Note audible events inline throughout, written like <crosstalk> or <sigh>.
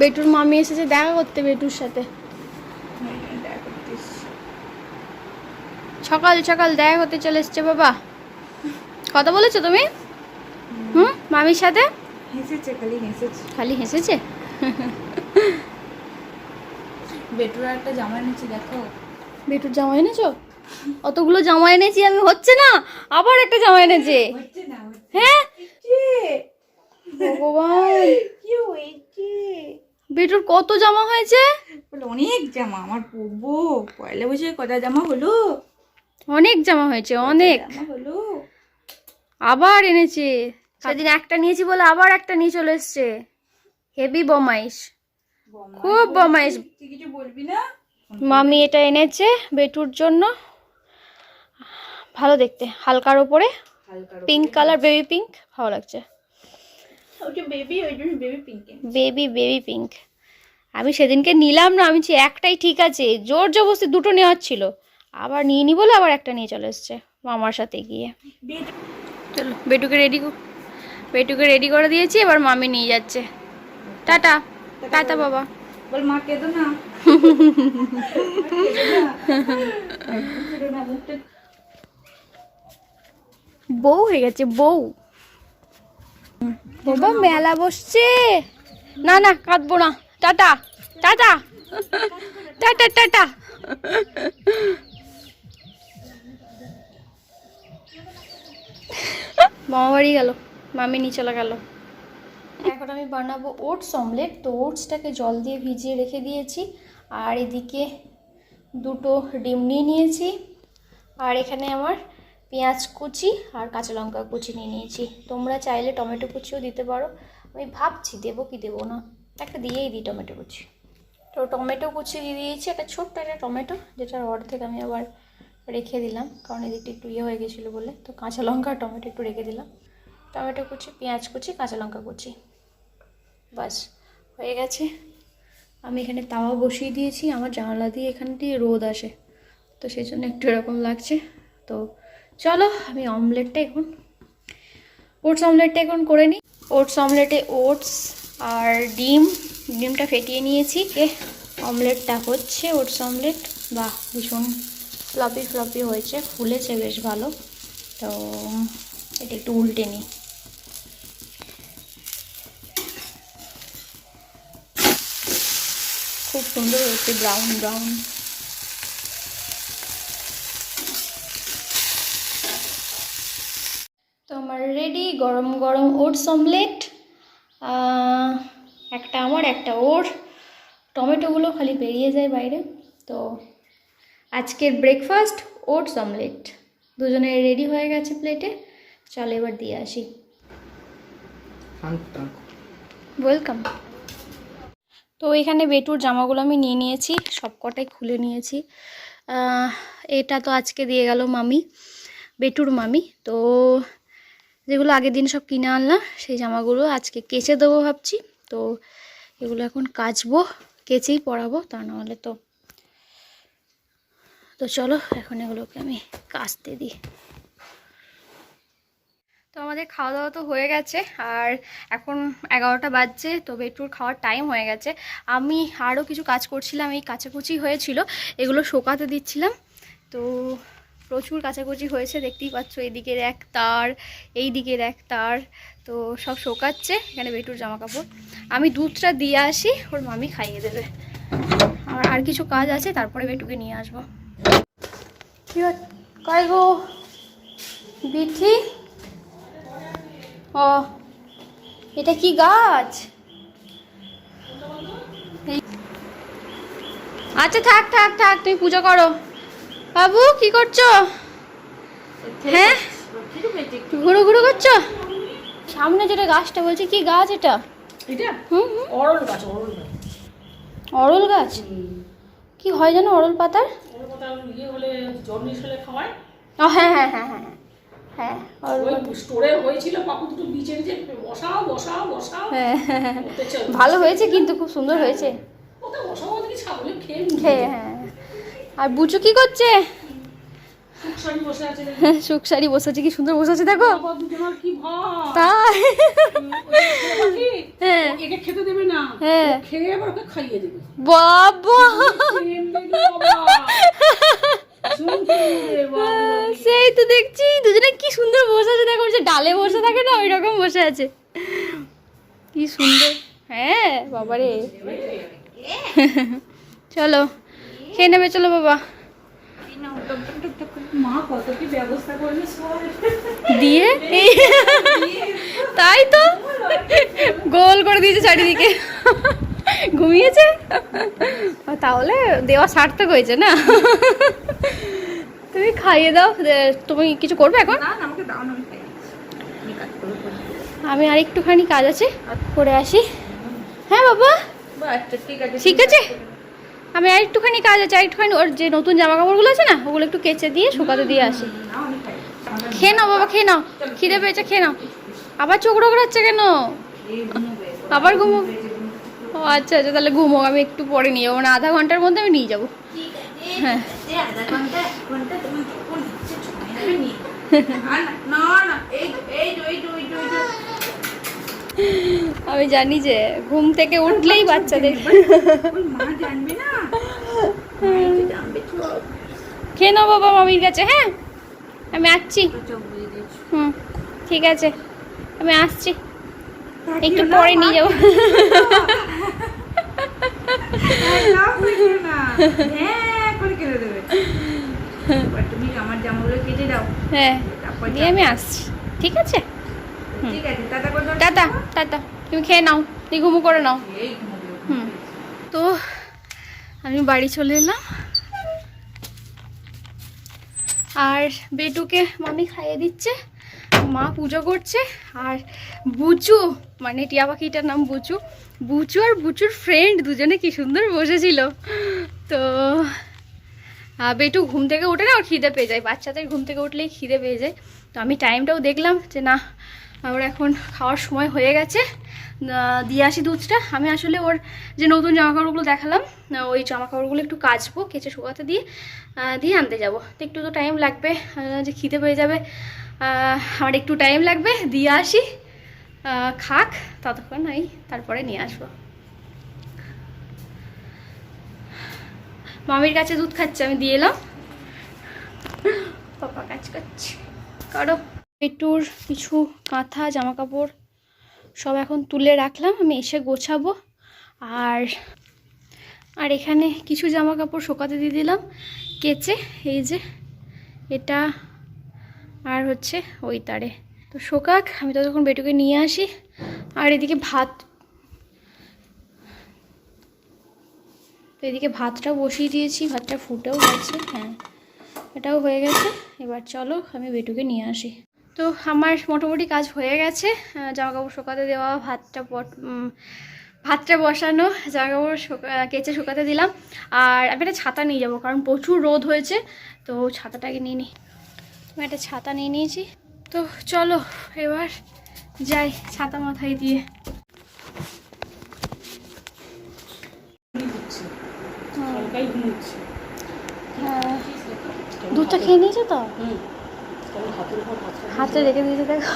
বেটুর মামি এসেছে দেখা করতে বেটুর সাথে। সকাল সকাল দেখা করতে চলে এসছে বাবা। কথা বলেছ তুমি? হুম মামির সাথে? হেসেছে খালি হেসেছে। খালি হেসেছে? বেটুরা একটা জামা এনেছি দেখো। বেটুর জামা এনেছো? অতগুলো জামা এনেছি আমি হচ্ছে না আবার একটা জামা এনেছে। হ্যাঁ? ভগবান। কি হয়েছে? বেটুর কত জামা হয়েছে? অনেক জামা আমার পরবো। পয়লা বৈশাখে কটা জামা হলো? অনেক জামা হয়েছে অনেক। হলো? আবার এনেছে। সেদিন একটা নিয়েছি বলে আবার একটা নিয়ে চলে এসছে। হেভি বমাইশ। খুব বমাইশ। কিছু বলবি না? মামি এটা এনেছে বেটুর জন্য। ভালো দেখতে হালকার ওপরে পিঙ্ক কালার বেবি পিঙ্ক ভালো লাগছে। ওটা বেবি ওই জন্য বেবি পিঙ্কে বেবি বেবি পিঙ্ক আমি সেদিনকে নিলাম না আমি একটাই ঠিক আছে। জোর জবরদস্তি দুটো নেওয়ার ছিল। আবার নিয়ে নি বলে আবার একটা নিয়ে চলে এসছে মামার সাথে গিয়ে। চলো বেটুকে রেডি বেটুকে রেডি করে দিয়েছি এবার মামি নিয়ে যাচ্ছে। টাটা। টাটা বাবা। বল মা কেঁদো না। <laughs> বউ হয়ে গেছে বউ। বাবা, মেলা বসছে। না না, কাঁদবো না। Tata tata. Tata tata. মামা গেল, মামি নিয়ে চলে গেল এখন আমি বানাবো ওটস অমলেট। তো ওটসটাকে জল দিয়ে ভিজিয়ে রেখে দিয়েছি। আর এদিকে দুটো ডিম নিয়ে নিয়েছি। আর এখানে আমার পেঁয়াজ কুচি আর কাঁচা লঙ্কা কুচি নিয়ে নিয়েছি। তোমরা চাইলে টমেটো কুচিও দিতে পারো। আমি ভাবছি দেবো কি দেবো না। একটা দিয়েই দিই টমেটো কুচি। তো টমেটো কুচি দিয়ে দিয়েছি একটা ছোট্ট একটা টমেটো, যেটার অর্ধেক আমি আবার রেখে দিলাম, কারণ এদিকটা একটু ইয়ে হয়ে গেছিল বলে। তো কাঁচা লঙ্কা টমেটো একটু রেখে দিলাম। টমেটো কুচি, পেঁয়াজ কুচি, কাঁচা লঙ্কা কুচি। বাস হয়ে গেছে। আমি এখানে তাওয়া বসিয়ে দিয়েছি। আমার জানলা দিয়ে এখান দিয়ে রোদ আসে। তো সেই জন্য একটু এরকম লাগছে। তো চলো, আমি অমলেটটা এখন, ওটস অমলেটটা এখন করে নিই। ওটস অমলেটে ওটস আর ডিম, ডিমটা ফেটিয়ে নিয়েছি। এ, অমলেটটা হচ্ছে ওটস অমলেট। বাহ, ভীষণ ফ্লপি ফ্লপি হয়েছে, ফুলেছে বেশ ভালো। তো, এটা একটু উল্টে নিই। খুব সুন্দর হয়েছে, ব্রাউন ব্রাউন তো আমার রেডি গরম গরম ওটস অমলেট একটা আমার একটা ওর। টমেটোগুলো খালি বেরিয়ে যায় বাইরে। তো আজকের ব্রেকফাস্ট ওটস অমলেট। দুজনে রেডি হয়ে গেছে প্লেটে। চল এবার দিয়ে আসি। ওয়েলকাম তো এখানে বেটুর জামাগুলো আমি নিয়ে নিয়েছি সব কটাই খুলে নিয়েছি। এটা তো আজকে দিয়ে গেল মামি বেটুর মামি। তো যেগুলো আগের দিন সব কিনে আনলাম, সেই জামাগুলো আজকে কেচে দেবো ভাবছি। তো এগুলো এখন কাচবো, কেচেই পরাবো, তা নাহলে তো তো চলো, এখন এগুলোকে আমি কাচতে দিই। তো আমাদের খাওয়া দাওয়া তো হয়ে গেছে, আর এখন এগারোটা বাজছে, তো বেটুর খাওয়ার টাইম হয়ে গেছে। আমি আরও কিছু কাজ করছিলাম, এই কাচাকুচি হয়েছিল, এগুলো শোকাতে দিচ্ছিলাম। তো প্রচুর কাচাকুচি হয়েছে, দেখতেই পাচ্ছ এদিকের এক তার এই দিকের এক তার। তো সব শোকাচ্ছে, এখানে বেটুর জামা কাপড় আমি দুধটা দিয়ে আসি, ওর মামি খাইয়ে দেবে। আর আর কিছু কাজ আছে, তারপরে বেটুকে নিয়ে আসব। কি? কয় গো? বিথি? ও, এটা কি গাছ? আচ্ছা থাক থাক থাক তুমি পুজো করো। বাবু কি করছ? হ্যাঁ? ঘুরো ঘুরো করছ? সামনে যেটা গাছটা বলছি কি গাছ এটা? অরল গাছ অরল গাছ। কি হয় জানো অরল পাতার? ইয়ে ও হ্যাঁ হ্যাঁ হ্যাঁ হ্যাঁ হ্যাঁ অরল স্টোরে হয়েছিল পাপু দুটো বিচে বিচে বসাও বসাও বসাও। হ্যাঁ হ্যাঁ হ্যাঁ। ভালো হয়েছে কিন্তু খুব সুন্দর হয়েছে। ওতে বসাও ছাগলে খেয়ে খেয়ে হ্যাঁ। আর বুচু কি করছে? আছে সুখ সারি বসে আছে কি সুন্দর বসে আছে দেখো। তাই। হ্যাঁ। খেতে দেবে না। হ্যাঁ। খেয়ে আবার ওকে খাইয়ে দেবে। রে বাবা। সেই তো দেখছি দুজনে কি সুন্দর বসে আছে দেখো যে ডালে বসে থাকে না ওই রকম বসে আছে। কি সুন্দর। হ্যাঁ বাবারে। চলো। খেয়ে নেবে চলো বাবা। দিয়ে? তাই তো? গোল করে দিয়েছে চারিদিকে। ঘুমিয়েছে? তাহলে দেওয়া সার্থক হয়েছে না? তুমি খাইয়ে দাও। তুমি কিছু করবে এখন। আমি আর একটুখানি কাজ আছে করে আসি। হ্যাঁ বাবা। আচ্ছা ঠিক আছে ঠিক আছে? আমি আর একটুখানি কাজ আছে একটুখানি ওর যে নতুন জামা কাপড়গুলো আছে না, ওগুলো একটু কেচে দিয়ে শুকাতে দিয়ে আসি। খেয়ে নাও বাবা, খেয়ে নাও। খিদে পেয়েছে, খেয়ে নাও। আবার চোখ রোগড়াচ্ছে কেন? আবার ঘুমো ও আচ্ছা আচ্ছা তাহলে ঘুমো আমি একটু পরে নিয়ে যাব মানে আধা ঘণ্টার মধ্যে আমি নিয়ে যাব। হ্যাঁ। আমি জানি যে, ঘুম থেকে উঠলেই বাচ্চাদের ওই মা জানবে না মাই তো জানবে চোখ খেয়ে নাও বাবা মামির কাছে হ্যাঁ? আমি আসছি। হুম ঠিক আছে। আমি আসছি। একটু পরে নিয়ে যাব। হ্যাঁ হ্যাঁ আমি আসছি। ঠিক আছে? ঠিক আছে টাটা টাটা টাটা। তুমি খেয়ে নাও তুমি ঘুমু করে নাও। হুম। তো আমি বাড়ি চলে এলাম। আর বেটুকে মামি খাইয়ে দিচ্ছে, মা পুজো করছে, আর বুচু মানে টিয়া পাখিটার নাম বুচু বুচু আর বুচুর ফ্রেন্ড দুজনে কি সুন্দর বসেছিল। তো বেটু ঘুম থেকে উঠে না, ওর খিদে পেয়ে যায়, বাচ্চাদের ঘুম থেকে উঠলেই খিদে পেয়ে যায়। তো আমি টাইমটাও দেখলাম যে না ওর এখন খাওয়ার সময় হয়ে গেছে। দিয়ে আসি দুধটা। আমি আসলে ওর যে নতুন জামা কাপড়গুলো দেখালাম ওই জামা কাপড়গুলো একটু কাচবো, কেচে শুকাতে দিয়ে দিয়ে আনতে যাব। তো একটু তো টাইম লাগবে যে খিদে পেয়ে যাবে। আমার একটু টাইম লাগবে। দিয়ে আসি খাক, ততক্ষণ আমি তারপরে নিয়ে আসব। মামির কাছে দুধ খাচ্ছে, আমি দিয়ে এলাম। পাপা কাজ করছে। কারও পেটুর কিছু কাঁথা জামা কাপড় সব এখন তুলে রাখলাম, আমি এসে গোছাবো। আর আর এখানে কিছু জামা কাপড় শোকাতে দিয়ে দিলাম, কেচে, এই যে এটা আর হচ্ছে ওই তারে তো শোকাক, আমি ততক্ষণ বেটুকে নিয়ে আসি। আর এদিকে ভাত, তো এদিকে ভাতটাও বসিয়ে দিয়েছি, ভাতটা ফুটেও গেছে হ্যাঁ এটাও হয়ে গেছে। এবার চলো, আমি বেটুকে নিয়ে আসি। তো আমার মোটামুটি কাজ হয়ে গেছে। আহ, জামা কাপড় শুকাতে দেওয়া ভাতটা পট ভাতটা বসানো জামা কাপড় শুকা- কেচে শুকাতে দিলাম। আর আমি একটা ছাতা নিয়ে যাব কারণ প্রচুর রোদ হয়েছে। তো ছাতাটাকে নিয়ে নিই আমি একটা ছাতা নিয়ে নিয়েছি। তো চলো এবার যাই ছাতা মাথায় দিয়ে। হ্যাঁ। দুধটা খেয়ে নিয়েছে তো? হুম। তখন হাতের উপর হাত রাখা। দিয়েছে দেখো।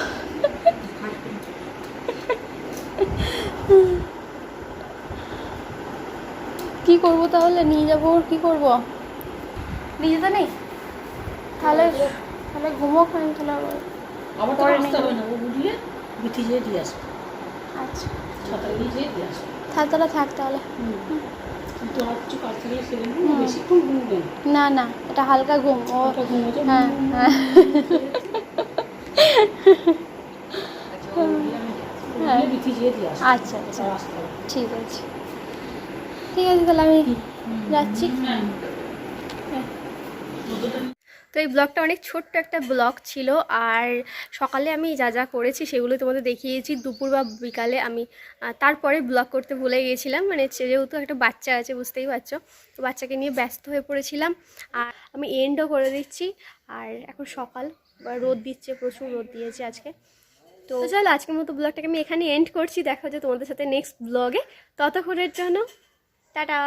কি করব তাহলে? নিয়ে যাব কি করব? নিয়ে যেতে নেই? তাহলে তাহলে ঘুমো খাই তাহলে। আবার পরে নিয়ে না। বুঝলে বিথি যেয়ে দিয়ে আসবে। আচ্ছা। ছাতা নিয়ে যেয়ে দিয়ে আসবে। থাক তাহলে থাক তাহলে। কিন্তু না না এটা হালকা ঘুম ও হ্যাঁ হ্যাঁ হ্যাঁ। দিয়ে আসবে আচ্ছা আচ্ছা। হবে। ঠিক আছে। ঠিক আছে তাহলে আমি যাচ্ছি। তো এই ব্লগটা অনেক ছোট্ট একটা ব্লগ ছিল আর সকালে আমি যা যা করেছি সেগুলো তোমাদের দেখিয়েছি। দুপুর বা বিকালে আমি তারপরে ব্লগ করতে ভুলে গিয়েছিলাম। মানে যেহেতু একটা বাচ্চা আছে, বুঝতেই পারছ। তো বাচ্চাকে নিয়ে ব্যস্ত হয়ে পড়েছিলাম। আর আমি এন্ডও করে দিচ্ছি। আর এখন সকাল রোদ দিচ্ছে, প্রচুর রোদ দিয়েছে আজকে। তো চলো, আজকের মতো ব্লগটাকে আমি এখানে এন্ড করছি। দেখা হচ্ছে তোমাদের সাথে নেক্সট ব্লগে ততক্ষণের জন্য, টাটা!